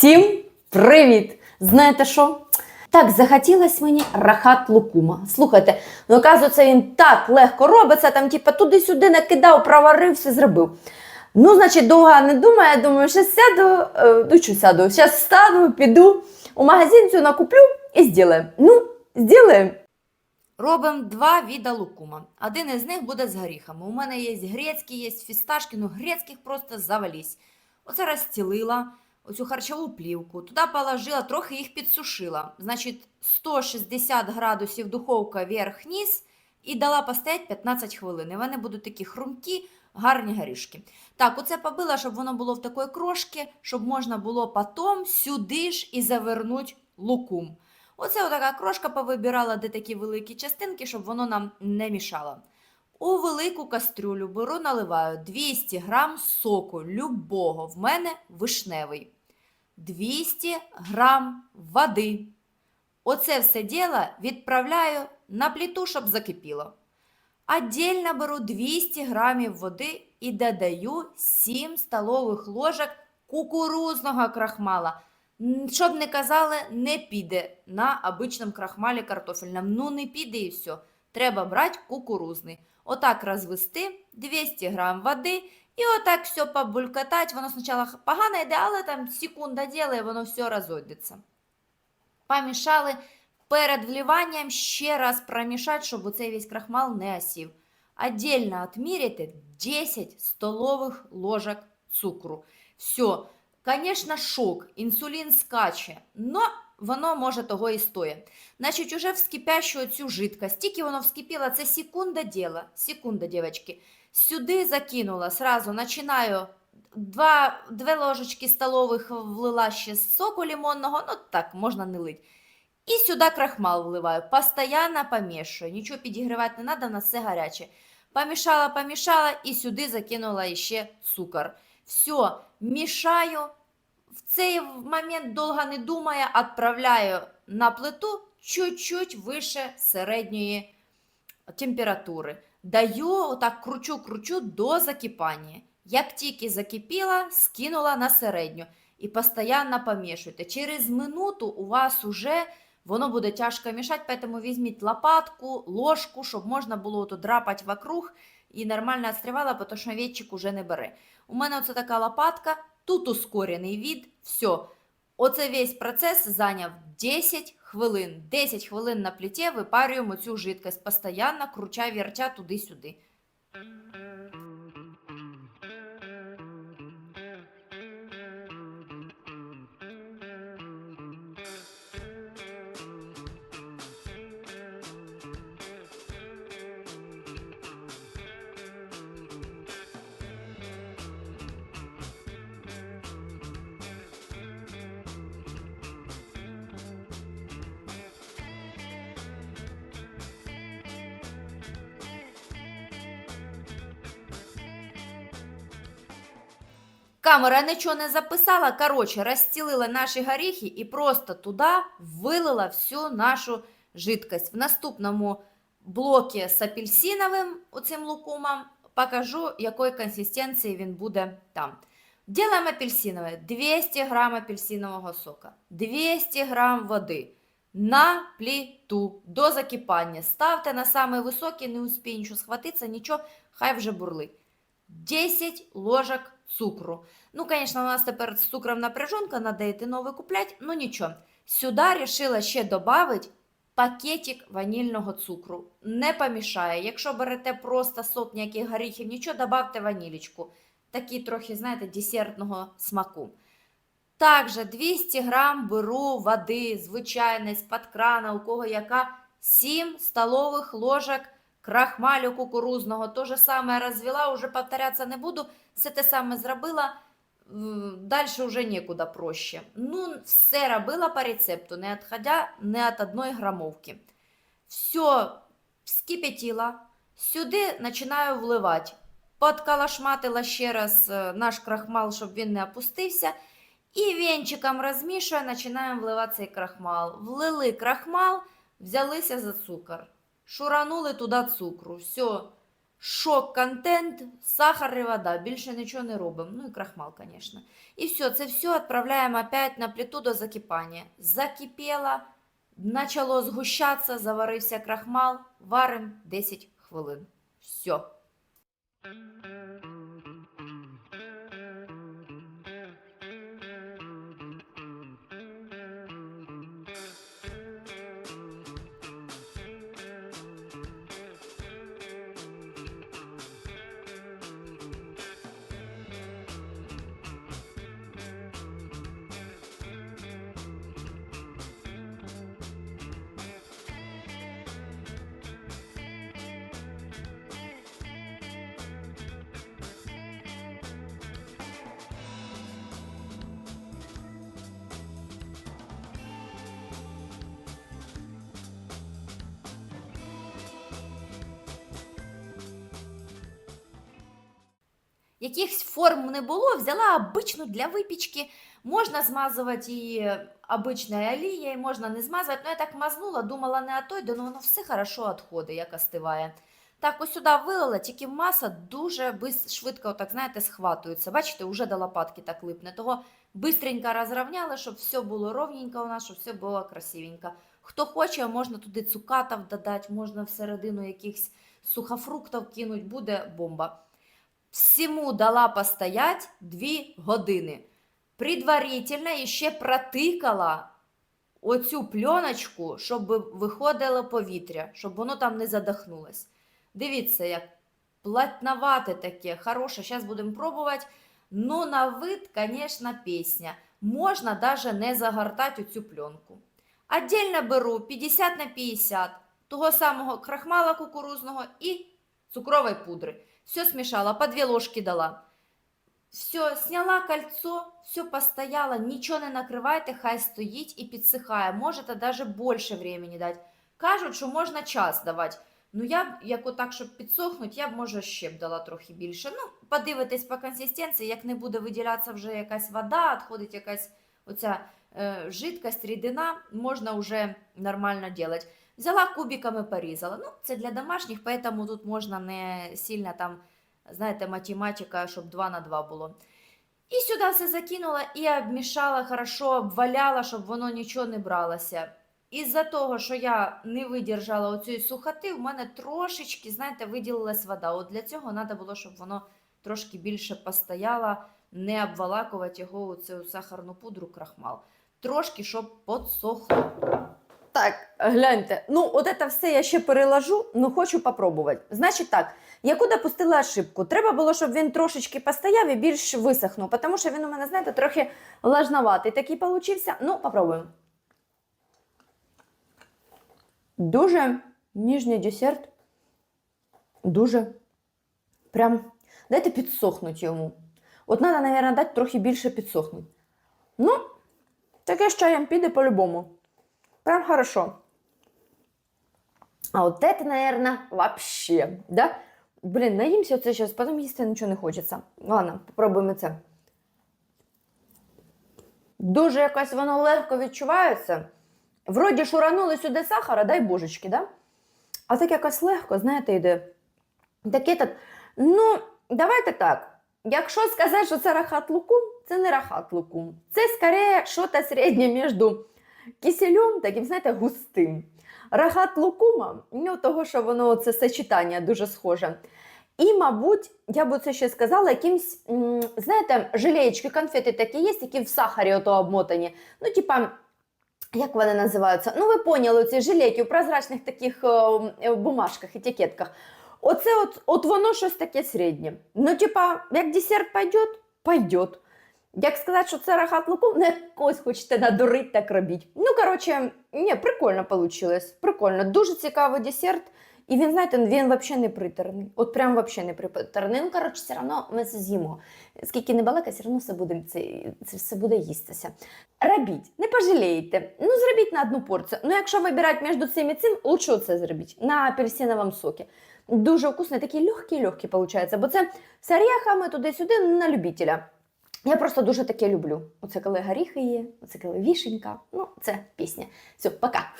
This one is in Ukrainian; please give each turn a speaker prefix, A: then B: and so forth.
A: Всім привіт! Знаєте що? Так, захотілось мені рахат лукума. Слухайте, ну оказується, він так легко робиться, там, типа, туди-сюди накидав, проварив, все зробив. Ну, значить, довго не думаю, я думаю, що сяду, е, ну що сяду, зараз встану, піду у магазин цю накуплю і зроблю. Ну, зробимо. Робимо два віда лукума. Один із них буде з горіхами. У мене є грецький, є фісташки, ну грецьких просто завались. Оце розстілила оцю харчову плівку, туди положила, трохи їх підсушила. Значить, 160 градусів духовка вверх-низ і дала постоять 15 хвилин. І вони будуть такі хрумкі, гарні горішки. Так, оце побила, щоб воно було в такої крошки, щоб можна було потім сюди ж і завернути лукум. Оце отака крошка повибирала, де такі великі частинки, щоб воно нам не мішало. У велику кастрюлю беру, наливаю 200 грам соку любого, в мене вишневий, 200 грам води. Оце все діло відправляю на плиту, щоб закипіло. Отдельно беру 200 грамів води і додаю 7 столових ложок кукурузного крахмала. Щоб не казали, не піде на обичному крахмалі картофельному. Ну, не піде і все. Треба брати кукурузний. Отак розвести 200 грам води і отак все побулькатати. Воно спочатку погано йде, але там секунда діла, воно все розойдеться. Помішали. Перед вливанням ще раз промішати, щоб оцей весь крахмал не осів. Отдельно відміряйте 10 столових ложок цукру. Все. Звісно, шок, інсулін скаче, но воно може того і стоїть. Значить, уже вскипящу цю жидкость, тільки воно вскипіло, це секунда діла, секунда, дівчатки. Сюди закинула, сразу починаю, два, дві ложечки столових влила ще з соку лимонного, ну так, можна не лить. І сюди крахмал вливаю, постоянно помішую, нічого підігрівати не треба, у нас все гаряче. Помішала, помішала і сюди закинула ще цукор. Все, мішаю. В цей момент довго не думаю, відправляю на плиту чуть-чуть вище середньої температури. Даю, отак кручу-кручу до закипання. Як тільки закипіла, скинула на середню і постійно помішуйте. Через минуту у вас уже воно буде тяжко мішати, тому візьміть лопатку, ложку, щоб можна було драпати вокруг і нормально відстрівала, тому що ветчик уже не бере. У мене оце така лопатка, тут ускорений від, все. Оце весь процес зайняв 10 хвилин. 10 хвилин на пліті випарюємо цю жидкость, постійно круча, вертя туди-сюди. Камера нічого не записала. Коротше, розстілила наші горіхи і просто туди вилила всю нашу жидкость. В наступному блокі з апельсиновим оцим лукумом покажу, якої консистенції він буде там. Делаем апельсиновое. 200 грам апельсинового сока, 200 грам води на плиту до закипання. Ставте на самий високий, не успій нічого схватитися, нічого, хай вже бурлить. 10 ложок цукру. Ну, конечно, у нас тепер з цукром напряжонка, надо йти новий купляти, ну нічого. Сюди решила ще додати пакетик ванільного цукру. Не помішає. Якщо берете просто сок ніяких горіхів, нічого, додавте ванілічку. Такий трохи, знаєте, десертного смаку. Також 200 грам беру води, звичайної, з-під крана, у кого яка 7 столових ложок крахмалю кукурузного. То же саме розвела, уже повторятися не буду. Все те саме зробила. Далі вже нікуди проще. Ну, все робила по рецепту, не відходя не від одної грамовки. Все вскипятила. Сюди починаю вливати. Подкалашматила ще раз е, наш крахмал, щоб він не опустився. І венчиком розмішує, починаємо вливати цей крахмал. Влили крахмал, взялися за цукор. Шуранули туди цукру. Все. Шок-контент, сахар і вода. Більше нічого не робимо. Ну і крахмал, звісно. І все, це все відправляємо опять на плиту до закипання. Закипіло, почало згущатися, заварився крахмал, варимо 10 хвилин. Все. Якихось форм не було, взяла обичну для випічки. Можна змазувати її обичною олією, можна не змазувати. Ну, я так мазнула, думала не той, да ну воно все хорошо відходить, як остиває. Так, ось сюди вилила, тільки маса дуже швидко, так знаєте, схватується. Бачите, вже до лопатки так липне. Того бистренько розрівняли, щоб все було ровненько у нас, щоб все було красивенько. Хто хоче, можна туди цукатів додати, можна всередину якихось сухофруктів кинуть, буде бомба. Всему дала постоять 2 години. Предварительно ще протикала оцю пленочку, щоб виходило повітря, щоб воно там не задохнулось. Дивіться, як плотновате таке, хороше. Зараз будемо пробувати. Ну, на вид, звісно, пісня. Можна даже не загортати цю пленку. Отдельно беру 50 на 50 того самого крахмала кукурузного і цукрової пудри. Все смешала, по две ложки дала. Все, сняла кольцо, все постояло, нічого не накривайте, хай стоїть і підсихає. Можете даже більше времени дати. Кажуть, що можна час давати. Ну, я б, як отак, щоб підсохнути, я б, може, ще б дала трохи більше. Ну, подивитись по консистенції, як не буде виділятися вже якась вода, відходить якась оця е, жидкость, рідина, можна вже нормально робити. Взяла кубиками, порізала. Ну, це для домашніх, поэтому тут можна не сильно там, знаєте, математика, щоб 2 на 2 було. І сюди все закинула і обмішала хорошо, обваляла, щоб воно нічого не бралося. Із-за того, що я не видержала оцієї сухоти, в мене трошечки, знаєте, виділилась вода. От для цього треба було, щоб воно трошки більше постояло, не обвалакувати його у цю сахарну пудру крахмал. Трошки, щоб подсохло. Так, гляньте. Ну, от це все я ще переложу, ну хочу попробувати. Значить так, яку допустила ошибку? Треба було, щоб він трошечки постояв і більш висохнув, тому що він у мене, знаєте, трохи влажноватий такий получився. Ну, попробуємо. Дуже ніжний десерт. Дуже. Прям дайте підсохнуть йому. От треба, мабуть, дати трохи більше підсохнути. Ну, таке з чаєм піде по-любому. Прям хорошо. А вот это, наверное, вообще, да? Блин, наїмся оце зараз, потім їсти нічого не хочеться. Ладно, попробуємо це. Дуже якось воно легко відчувається. Вроді шуранули сюди сахара, дай божечки, да? А так якось легко, знаєте, йде. Таке так. Ну, давайте так. Якщо сказати, що це рахат лукум, це не рахат лукум. Це скоріше щось середнє між кисельом, таким, знаєте, густим. Рахат лукума, ну, того, що воно це сочетання дуже схоже. І, мабуть, я б це ще сказала, якимсь, знаєте, желеєчки, конфети такі є, які в сахарі ото обмотані. Ну, типа, як вони називаються? Ну, ви поняли, ці жилеті у прозрачних таких е, бумажках, етикетках. Оце от, от воно щось таке середнє. Ну, типа, як десерт пойдет, пойдет. Як сказати, що це рахат лукум, не когось хочете надурити, так робіть. Ну, коротше, ні, прикольно вийшло. Прикольно. Дуже цікавий десерт. І він, знаєте, він взагалі не притерний. От прям взагалі не притерний. Ну, коротше, все одно ми це з'їмо. Скільки не балака, все одно все буде, це, це все буде їстися. Робіть, не пожалієте. Ну, зробіть на одну порцію. Ну, якщо вибирати між цим і цим, лучше це зробіть. На апельсиновому сокі. Дуже вкусний, такий легкий-легкий виходить, бо це з орехами туди-сюди ну, на любителя. Я просто дуже таке люблю. Оце коли горіхи є, оце коли вішенька. Ну, це пісня. Все, пока.